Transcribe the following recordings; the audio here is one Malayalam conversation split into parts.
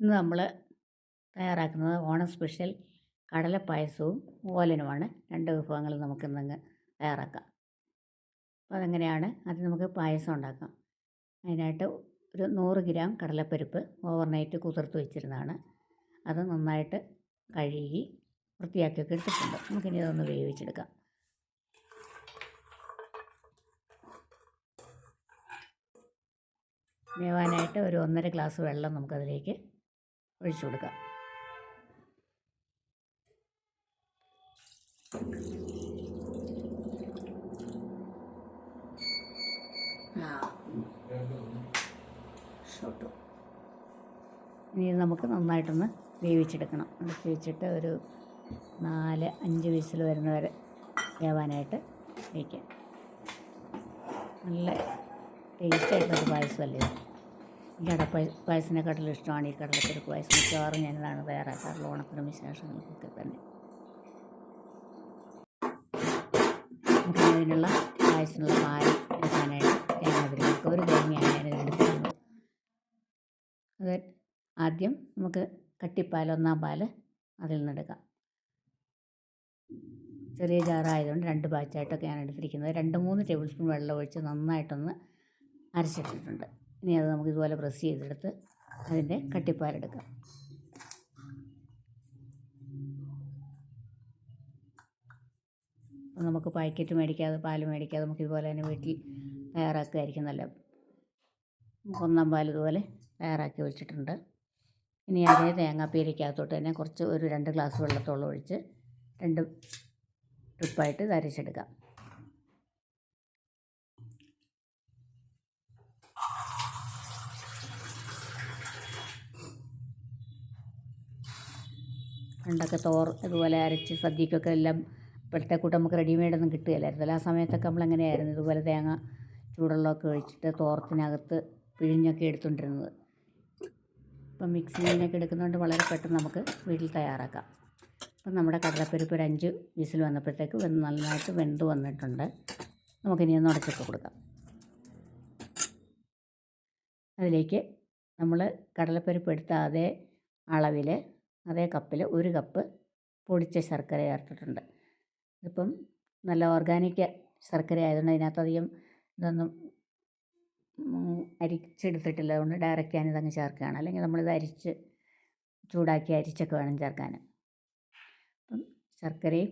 ഇന്ന് നമ്മൾ തയ്യാറാക്കുന്നത് ഓണം സ്പെഷ്യൽ കടലപ്പായസവും ഓലനുമാണ്. രണ്ട് വിഭവങ്ങൾ നമുക്കിന്നങ്ങ് തയ്യാറാക്കാം. അപ്പോൾ അതെങ്ങനെയാണ്? അത് നമുക്ക് പായസം ഉണ്ടാക്കാം. അതിനായിട്ട് ഒരു നൂറ് ഗ്രാം കടലപ്പരിപ്പ് ഓവർനൈറ്റ് കുതിർത്ത് വെച്ചിരുന്നതാണ്. അത് നന്നായിട്ട് കഴുകി വൃത്തിയാക്കിയൊക്കെ എടുത്തിട്ടുണ്ട്. നമുക്കിനി അതൊന്ന് വേവിച്ചെടുക്കാം. വേവാനായിട്ട് ഒരു ഒന്നര ഗ്ലാസ് വെള്ളം നമുക്കതിലേക്ക് ഒഴിച്ചു കൊടുക്കുക. ഷോട്ടു. ഇനി നമുക്ക് നന്നായിട്ടൊന്ന് വേവിച്ചെടുക്കണം. അടച്ച് വെച്ചിട്ട് ഒരു നാല് അഞ്ച് വിസിൽ വരുന്ന വരെ വേവാനായിട്ട് വയ്ക്കാം നല്ല ടേസ്റ്റ് ആയിട്ടുള്ളൊരു പായസമല്ലേ എനിക്ക് അടപ്പായ പായസത്തിനെക്കാട്ടിലും ഇഷ്ടമാണ്. ഈ കടലപ്പരിപ്പ് പായസം മിക്കവാറും ഞാനതാണ് തയ്യാറാക്കാറുള്ളത് ഓണത്തിനും വിശേഷങ്ങൾക്കൊക്കെ തന്നെ. അതിനുള്ള പായസത്തിനുള്ള പാൽ എടുക്കാനായിട്ട് തേങ്ങ തിരിഞ്ഞെടുക്കുക ഒരു തേങ്ങയാണ് ഞാൻ എടുക്കുന്നത്. അത് ആദ്യം നമുക്ക് കട്ടിപ്പാൽ ഒന്നാം പാൽ അതിൽ നിന്നെടുക്കാം ചെറിയ ജാറായതുകൊണ്ട് രണ്ട് ബാച്ചായിട്ടൊക്കെ ഞാൻ എടുത്തിരിക്കുന്നത്. രണ്ട് മൂന്ന് ടേബിൾ സ്പൂൺ വെള്ളം ഒഴിച്ച് നന്നായിട്ടൊന്ന് അരച്ചിട്ടിട്ടുണ്ട്. ഇനി അത് നമുക്ക് ഇതുപോലെ പ്രസ് ചെയ്തെടുത്ത് അതിന്റെ കട്ടിപ്പാലെടുക്കാം. നമുക്ക് പാക്കറ്റ് മേടിക്കാതെ പാൽ മേടിക്കാതെ നമുക്ക് ഇതുപോലെ തന്നെ വീട്ടിൽ തയ്യാറാക്കുകയായിരിക്കും നല്ലത്. ഒന്നാം പാൽ ഇതുപോലെ തയ്യാറാക്കി വെച്ചിട്ടുണ്ട്. ഇനി അതേ തേങ്ങാപ്പീരയ്ക്കകത്തോട്ട് തന്നെ കുറച്ച് ഒരു രണ്ട് ഗ്ലാസ് വെള്ളത്തോളം ഒഴിച്ച് രണ്ട് ട്രിപ്പായിട്ട് ഇത് പണ്ടൊക്കെ തോർ ഇതുപോലെ അരച്ച് സദ്യക്കൊക്കെ എല്ലാം ഇപ്പോഴത്തെ കൂട്ടം നമുക്ക് റെഡിമെയ്ഡ് ഒന്നും കിട്ടുകയില്ലായിരുന്നല്ലോ ആ സമയത്തൊക്കെ നമ്മൾ എങ്ങനെയായിരുന്നു ഇതുപോലെ തേങ്ങ ചൂടുള്ളതൊക്കെ ഒഴിച്ചിട്ട് തോർത്തിനകത്ത് പിഴിഞ്ഞൊക്കെ എടുത്തുകൊണ്ടിരുന്നത്. ഇപ്പം മിക്സിയിലൊക്കെ എടുക്കുന്നതുകൊണ്ട് വളരെ പെട്ടെന്ന് നമുക്ക് വീട്ടിൽ തയ്യാറാക്കാം. അപ്പം നമ്മുടെ കടലപ്പരിപ്പ് ഒരു അഞ്ച് വിസിൽ വന്നപ്പോഴത്തേക്ക് വെന്ത് നന്നായിട്ട് വെന്ത് വന്നിട്ടുണ്ട്. നമുക്കിനി ഒന്ന് ഉടച്ചൊക്കെ കൊടുക്കാം. അതിലേക്ക് നമ്മൾ കടലപ്പരിപ്പ് എടുത്ത അതേ അളവിൽ അതേ കപ്പിൽ ഒരു കപ്പ് പൊടിച്ച ശർക്കര ചേർത്തിട്ടുണ്ട്. ഇപ്പം നല്ല ഓർഗാനിക് ശർക്കര ആയതുകൊണ്ട് അതിനകത്ത് അധികം ഇതൊന്നും അരിച്ചെടുത്തിട്ടില്ല. അതുകൊണ്ട് ഡയറക്റ്റ് ഞാനിതങ്ങ് ചേർക്കുകയാണ്. അല്ലെങ്കിൽ നമ്മളിത് അരിച്ച് ചൂടാക്കി അരിച്ചൊക്കെ വേണം ചേർക്കാൻ അപ്പം ശർക്കരയും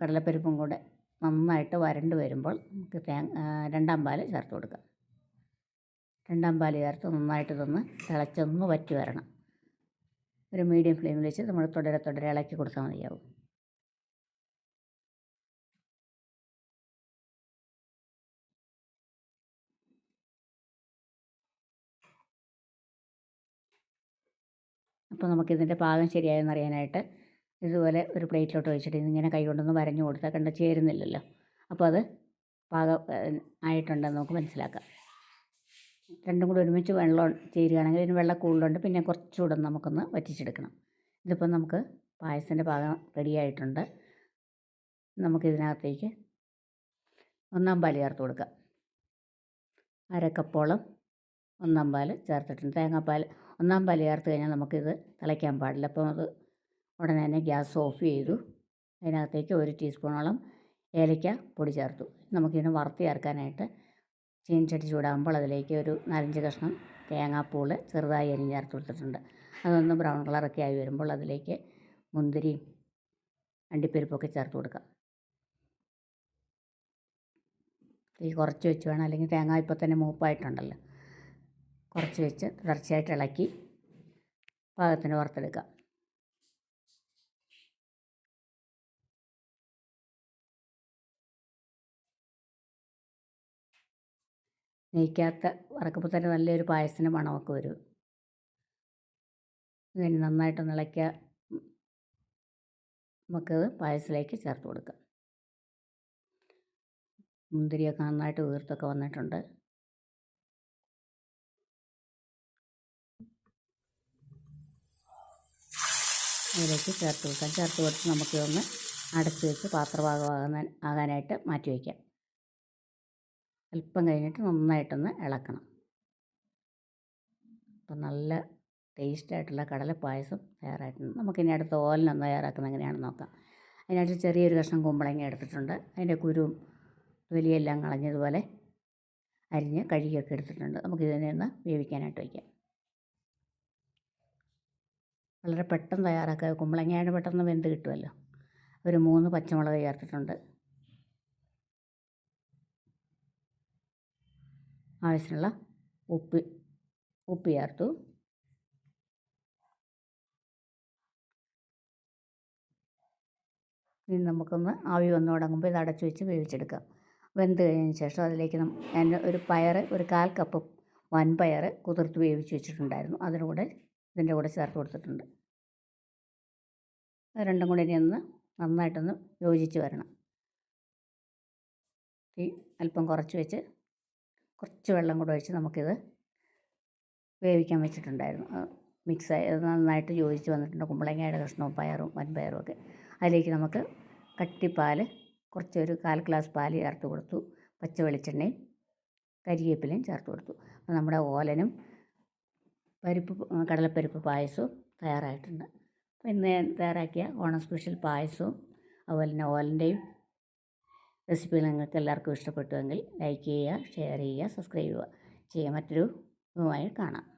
കടലപ്പരിപ്പും കൂടെ നന്നായിട്ട് വരണ്ട് വരുമ്പോൾ നമുക്ക് തേങ്ങ രണ്ടാം പാൽ ചേർത്ത് കൊടുക്കാം. രണ്ടാം പാൽ ചേർത്ത് നന്നായിട്ട് തന്ന് തിളച്ചൊന്ന് വറ്റി വരണം. ഒരു മീഡിയം ഫ്ലെയിമിൽ വെച്ച് നമ്മൾ തുടരെ തുടരെ ഇളക്കി കൊടുത്താൽ മതിയാവും. അപ്പോൾ നമുക്കിതിന്റെ പാകം ശരിയായെന്ന് അറിയാനായിട്ട് ഇതുപോലെ ഒരു പ്ലേറ്റിലോട്ട് വെച്ചിട്ട് ഇതിങ്ങനെ കൈ കൊണ്ടൊന്ന് വരഞ്ഞു കൊടുത്താൽ കണ്ട ചേരുന്നില്ലല്ലോ. അപ്പോൾ അത് പാകം ആയിട്ടുണ്ടെന്ന് നമുക്ക് മനസ്സിലാക്കാം. രണ്ടും കൂടി ഒരുമിച്ച് വെള്ളം ചേരുകയാണെങ്കിൽ ഇതിന് വെള്ളം കൂടുതലുണ്ട്. പിന്നെ കുറച്ചുകൂടെ നമുക്കൊന്ന് വറ്റിച്ചെടുക്കണം. ഇതിപ്പോൾ നമുക്ക് പായസത്തിന്റെ പാകം റെഡിയായിട്ടുണ്ട് നമുക്കിതിനകത്തേക്ക് ഒന്നാം പാൽ ചേർത്ത് കൊടുക്കാം. അരക്കപ്പോളം ഒന്നാം പാൽ ചേർത്തിട്ടുണ്ട്. തേങ്ങാപ്പാൽ ഒന്നാം പാൽ ചേർത്ത് കഴിഞ്ഞാൽ നമുക്കിത് തിളയ്ക്കാൻ പാടില്ല. അപ്പോൾ അത് ഉടനെ തന്നെ ഗ്യാസ് ഓഫ് ചെയ്തു. അതിനകത്തേക്ക് ഒരു ടീസ്പൂണോളം ഏലയ്ക്ക പൊടി ചേർത്തു. നമുക്കിതിന് വറുത്ത് ചേർക്കാനായിട്ട് ചീനച്ചട്ടി ചൂടാകുമ്പോൾ അതിലേക്ക് ഒരു നാലഞ്ച് കഷ്ണം തേങ്ങാപ്പൂൾ ചെറുതായി അരിഞ്ഞ് ചേർത്ത് കൊടുത്തിട്ടുണ്ട്. അതൊന്ന് ബ്രൗൺ കളറൊക്കെ ആയി വരുമ്പോൾ അതിലേക്ക് മുന്തിരിയും അണ്ടിപ്പരിപ്പൊക്കെ ചേർത്ത് കൊടുക്കാം. തീ കുറച്ച് വെച്ച് വേണം. അല്ലെങ്കിൽ തേങ്ങ ഇപ്പോൾ തന്നെ മൂപ്പായിട്ടുണ്ടല്ലോ. കുറച്ച് വെച്ച് തുടർച്ചയായിട്ട് ഇളക്കി പാകത്തിന് വറുത്തെടുക്കാം. നെയ്ക്കകത്ത് വറക്കുമ്പോൾ തന്നെ നല്ലൊരു പായസത്തിന് മണമൊക്കെ വരും. ഇതിന് നന്നായിട്ടൊന്ന് ഇളക്കുക നമുക്ക് പായസത്തിലേക്ക് ചേർത്ത് കൊടുക്കാം. മുന്തിരിയൊക്കെ നന്നായിട്ട് വീർത്തൊക്കെ വന്നിട്ടുണ്ട്. അതിലേക്ക് ചേർത്ത് കൊടുക്കാം. ചേർത്ത് കൊടുത്ത് നമുക്കിതൊന്ന് അടച്ച് വെച്ച് പാത്രഭാഗമാകുന്ന ആകാനായിട്ട് മാറ്റി വയ്ക്കാം. അല്പം കഴിഞ്ഞിട്ട് നന്നായിട്ടൊന്ന് ഇളക്കണം. അപ്പം നല്ല ടേസ്റ്റായിട്ടുള്ള പായസം തയ്യാറായിട്ടുണ്ട്. നമുക്കിനി അടുത്ത ഓലിനൊന്ന് തയ്യാറാക്കുന്നത് എങ്ങനെയാണെന്ന് നോക്കാം. അതിനായിട്ട് ചെറിയൊരു കഷ്ണം കുമ്പളങ്ങ എടുത്തിട്ടുണ്ട്. അതിന്റെ കുരുവും തൊലിയെല്ലാം കളഞ്ഞതുപോലെ അരിഞ്ഞ് കഴുകിയൊക്കെ എടുത്തിട്ടുണ്ട്. നമുക്കിതിനെ ഒന്ന് വേവിക്കാനായിട്ട് വയ്ക്കാം. വളരെ പെട്ടെന്ന് തയ്യാറാക്കുക. കുമ്പളങ്ങയാണ് പെട്ടെന്ന് വെന്ത് കിട്ടുമല്ലോ. ഒരു മൂന്ന് പച്ചമുളക് ചേർത്തിട്ടുണ്ട്. ആവശ്യമുള്ള ഉപ്പ് ഉപ്പ് ചേർത്തു. ഇനി നമുക്കൊന്ന് ആവി വന്ന് തുടങ്ങുമ്പോൾ ഇത് അടച്ചു വെച്ച് വേവിച്ചെടുക്കാം. വെന്ത് കഴിഞ്ഞതിന് ശേഷം അതിലേക്ക് ഞാൻ ഒരു പയർ ഒരു കാൽ കപ്പ് വൻപയർ കുതിർത്ത് വേവിച്ച് വെച്ചിട്ടുണ്ടായിരുന്നു. അതിന്റെ കൂടെ ഇതിന്റെ കൂടെ ചേർത്ത് കൊടുത്തിട്ടുണ്ട്. രണ്ടും കൂടി ഇനി ഒന്ന് നന്നായിട്ടൊന്ന് യോജിച്ച് വരണം. തീ അല്പം കുറച്ച് വെച്ച് കുറച്ച് വെള്ളം കൂടെ ഒഴിച്ച് നമുക്കിത് വേവിക്കാൻ വെച്ചിട്ടുണ്ടായിരുന്നു. മിക്സ് ആയി അത് നന്നായിട്ട് യോജിച്ച് വന്നിട്ടുണ്ട്. കുമ്പളങ്ങയുടെ കഷ്ണവും പയറും വൻപയറും ഒക്കെ. അതിലേക്ക് നമുക്ക് കട്ടിപ്പാൽ കുറച്ചൊരു കാൽ ഗ്ലാസ് പാൽ ചേർത്ത് കൊടുത്തു. പച്ച വെളിച്ചെണ്ണയും കരിയേപ്പിലയും ചേർത്ത് കൊടുത്തു. അപ്പോൾ നമ്മുടെ ഓലനും പരിപ്പ് കടലപ്പരിപ്പ് പായസവും തയ്യാറായിട്ടുണ്ട്. അപ്പോൾ ഇന്ന് തയ്യാറാക്കിയ ഓണം സ്പെഷ്യൽ പായസവും അതുപോലെ തന്നെ ഓലന്റെയും റെസിപ്പി നിങ്ങൾക്ക് എല്ലാവർക്കും ഇഷ്ടപ്പെട്ടുവെങ്കിൽ ലൈക്ക് ചെയ്യുക ഷെയർ ചെയ്യുക സബ്സ്ക്രൈബ് ചെയ്യുക. ചെയ്യുക മറ്റൊരു ഇതുമായി കാണാം.